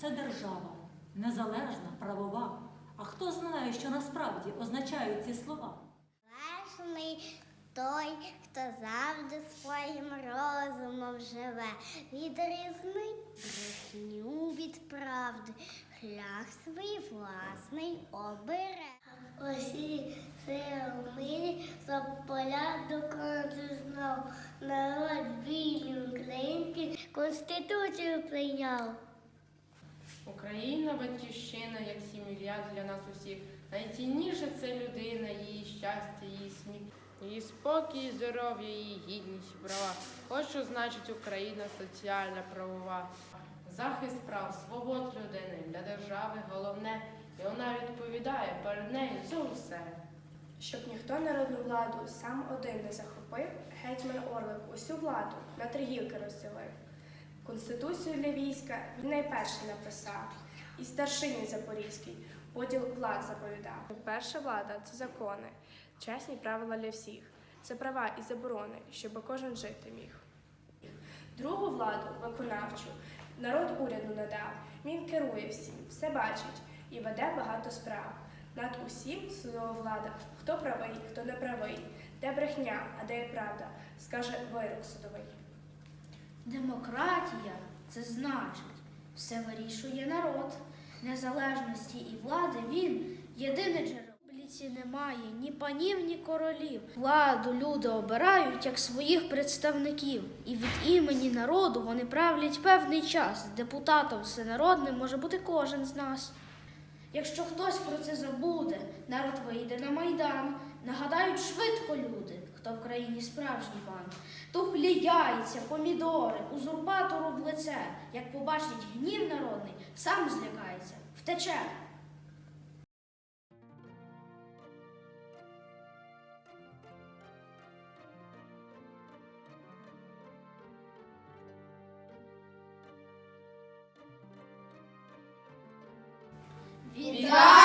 це держава, незалежна, правова. А хто знає, що насправді означають ці слова? Лежний той, хто завжди своїм розумом живе, відрізнить брехню від правди, шлях свій власний обере. Усі сили в мирі за порядок знав, народ вільний український конституцію прийняв. Батьківщина, як сім'я для нас усіх. Найцінніше це людина, її щастя, її сміх, її спокій, здоров'я, її гідність права. Ось що значить Україна соціальна правова. Захист прав, свобод людини для держави головне, і вона відповідає перед нею за усе. Щоб ніхто народну владу сам один не захопив, гетьман Орлик усю владу на три гілки розділив. Конституцію для війська він найперший написав, і старшині Запорізький поділ влад заповідав. Перша влада це закони, чесні правила для всіх. Це права і заборони, щоб кожен жити міг. Другу владу виконавчу народ уряду надав. Він керує всім, все бачить і веде багато справ. Над усім судова влада, хто правий, хто не правий, де брехня, а де є правда, скаже вирок судовий. Демократія це значить, все вирішує народ. Незалежності і влади він єдине джерело. В Публіці немає ні панів, ні королів. Владу люди обирають як своїх представників, і від імені народу вони правлять певний час. Депутатом всенародним може бути кожен з нас. Якщо хтось про це забуде, народ вийде на майдан, нагадають швидко люди, хто в країні справжній пан. Тухлі яйця, помідори, узурпатору в лице, як побачить гнів народний, сам злякається, втече. Вітаю!